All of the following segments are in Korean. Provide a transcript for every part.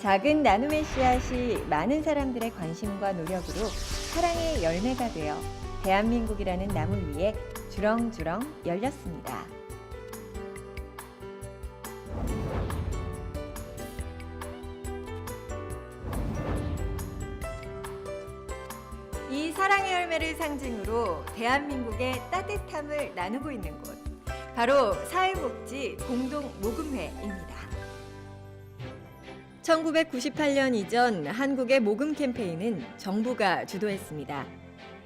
작은 나눔의 씨앗이 많은 사람들의 관심과 노력으로 사랑의 열매가 되어 대한민국이라는 나무 위에 주렁주렁 열렸습니다. 이 사랑의 열매를 상징으로 대한민국의 따뜻함을 나누고 있는 곳. 바로 사회복지 공동모금회입니다. 1998년 이전 한국의 모금 캠페인은 정부가 주도했습니다.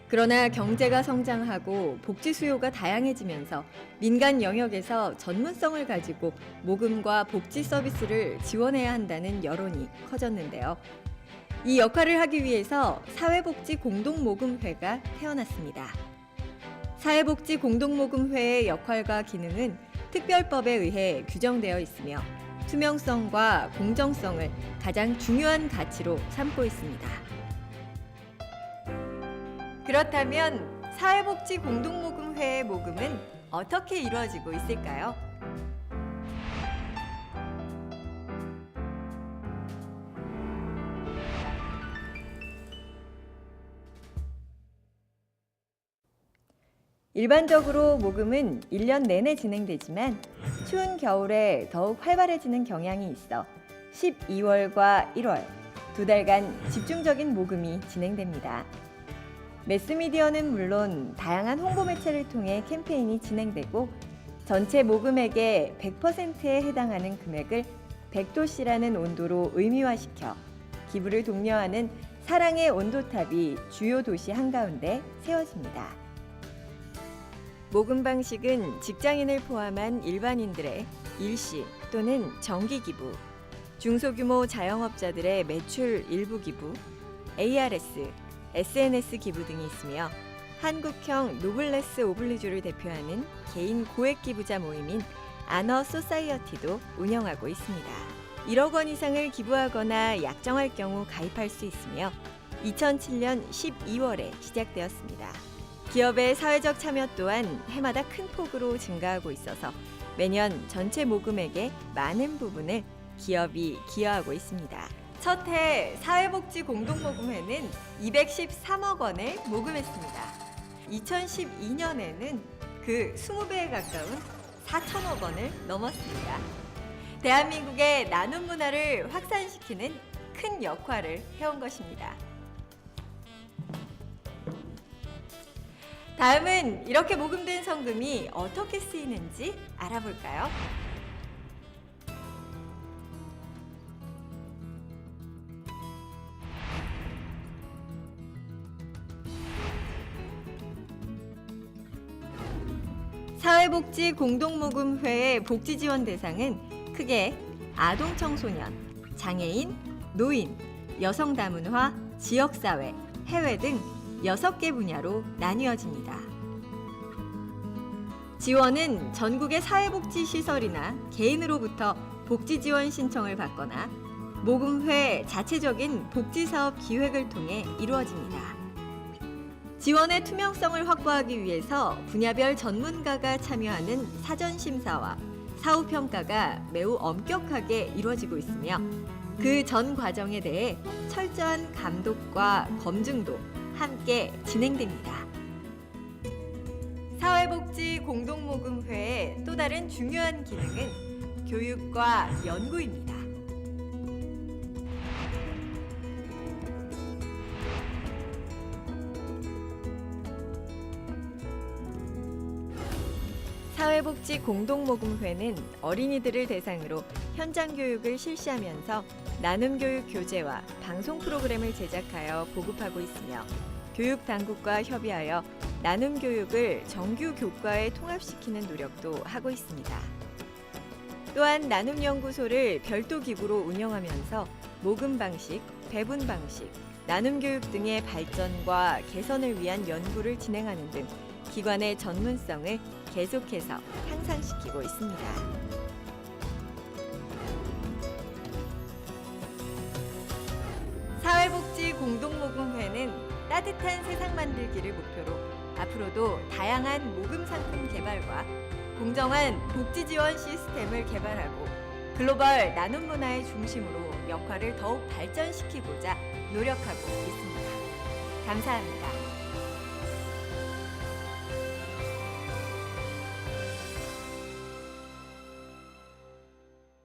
그러나 경제가 성장하고 복지 수요가 다양해지면서 민간 영역에서 전문성을 가지고 모금과 복지 서비스를 지원해야 한다는 여론이 커졌는데요. 이 역할을 하기 위해서 사회복지 공동모금회가 태어났습니다. 사회복지 공동모금회의 역할과 기능은 특별법에 의해 규정되어 있으며 투명성과 공정성을 가장 중요한 가치로 삼고 있습니다. 그렇다면 사회복지 공동모금회의 모금은 어떻게 이루어지고 있을까요? 일반적으로 모금은 1년 내내 진행되지만 추운 겨울에 더욱 활발해지는 경향이 있어 12월과 1월 두 달간 집중적인 모금이 진행됩니다. 매스미디어는 물론 다양한 홍보 매체를 통해 캠페인이 진행되고 전체 모금액의 100%에 해당하는 금액을 100도씨라는 온도로 의미화시켜 기부를 독려하는 사랑의 온도탑이 주요 도시 한가운데 세워집니다. 모금 방식은 직장인을 포함한 일반인들의 일시 또는 정기 기부, 중소규모 자영업자들의 매출 일부 기부, ARS, SNS 기부 등이 있으며 한국형 노블레스 오블리주를 대표하는 개인 고액 기부자 모임인 아너 소사이어티도 운영하고 있습니다. 1억 원 이상을 기부하거나 약정할 경우 가입할 수 있으며 2007년 12월에 시작되었습니다. 기업의 사회적 참여 또한 해마다 큰 폭으로 증가하고 있어서 매년 전체 모금액의 많은 부분을 기업이 기여하고 있습니다. 첫 해 사회복지 공동모금회는 213억 원을 모금했습니다. 2012년에는 그 20배에 가까운 4천억 원을 넘었습니다. 대한민국의 나눔 문화를 확산시키는 큰 역할을 해온 것입니다. 다음은 이렇게 모금된 성금이 어떻게 쓰이는지 알아볼까요? 사회복지 공동모금회의 복지 지원 대상은 크게 아동 청소년, 장애인, 노인, 여성 다문화, 지역사회, 해외 등 6개 분야로 나뉘어집니다. 지원은 전국의 사회복지 시설이나 개인으로부터 복지 지원 신청을 받거나 모금회 자체적인 복지 사업 기획을 통해 이루어집니다. 지원의 투명성을 확보하기 위해서 분야별 전문가가 참여하는 사전 심사와 사후 평가가 매우 엄격하게 이루어지고 있으며 그 전 과정에 대해 철저한 감독과 검증도 함께 진행됩니다. 사회복지 공동모금회의 또 다른 중요한 기능은 교육과 연구입니다. 사회복지 공동모금회는 어린이들을 대상으로 현장 교육을 실시하면서 나눔 교육 교재와 방송 프로그램을 제작하여 보급하고 있으며 교육 당국과 협의하여 나눔 교육을 정규 교과에 통합시키는 노력도 하고 있습니다. 또한 나눔 연구소를 별도 기구로 운영하면서 모금 방식, 배분 방식, 나눔 교육 등의 발전과 개선을 위한 연구를 진행하는 등 기관의 전문성을 계속해서 향상시키고 있습니다. 사회복지 공동모금회는 따뜻한 세상 만들기를 목표로 앞으로도 다양한 모금 상품 개발과 공정한 복지 지원 시스템을 개발하고 글로벌 나눔 문화의 중심으로 역할을 더욱 발전시키고자 노력하고 있습니다. 감사합니다.